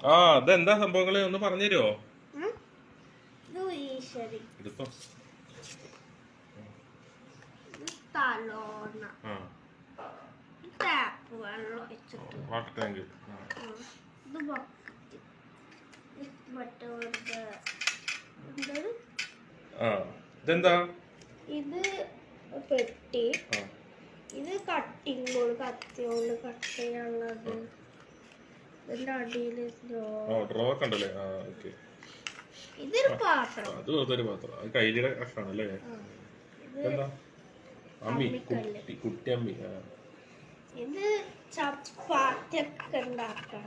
ആ അതെന്താ സംഭവങ്ങൾ? ഒന്ന് പറഞ്ഞു തരുമോ ഉം? ഇത് ഈശ്വരി. എടുത്തോ ആ. ഇത് വാട്ടർ ടാങ്ക് ആ ഇതെന്താ? പെട്ടി. ഇത് കട്ടിങ് ബോർഡ് കത്തിയോണ്ട് കട്ട് ചെയ്യാനുള്ളത് കണ്ടല്ലേ ആ ഓക്കെ ഇതൊരു പാത്രം. അത് വെറുതെ പാത്രം. അത് അല്ലേ. അമ്മി കുട്ടി അമ്മി ഇത്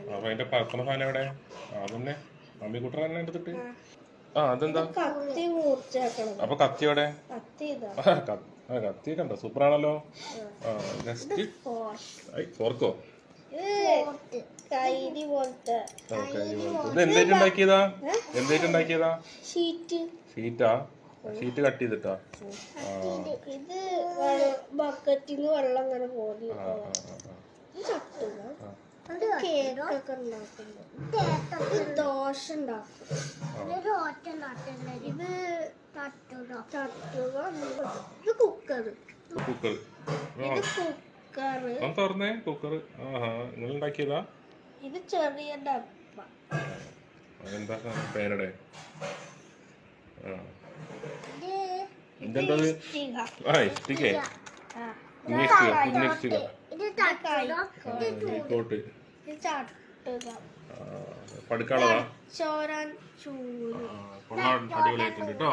അപ്പൊ അതിന്റെ പാത്രം സാധനം എവിടെ? ആ അതന്നെ അമ്മി കുട്ടർ തന്നെ എടുത്തിട്ട് ആ. അതെന്താ? കത്തി മൂർച്ചയാക്കണം അപ്പൊ കത്തി എവിടെ? കത്തി കണ്ടോ സൂപ്പറാണല്ലോ. ഫോർക്ക്. ഇത് ഓക്കെ ഉണ്ടാക്കിയതാ? എന്തായിട്ട് ഉണ്ടാക്കിയതാ? ഷീറ്റ്. ഷീറ്റാ? ഷീറ്റ് കട്ട് ചെയ്തിട്ടാ? ഇത് ബക്കറ്റിൽ നിന്ന് വെള്ളം അങ്ങനെ ഇത് ദോശ ഉണ്ടാക്കും. ഇത് തട്ടുക ഇത് കുക്കർ കുക്കർ ഇത് കുക്കർ ഒന്ന് തുറന്നേ കുക്കർ ആഹാ നിങ്ങൾ ഉണ്ടാക്കിയതാ ഇത് ചെറിയ ഡപ്പ അതെന്താ? പേനടെ ആ? ഇഷ്ടിക. കോട്ട് പടുക്കാളതാ? കൊള്ളാൻ അടിപൊളിയായിട്ടുണ്ട് കേട്ടോ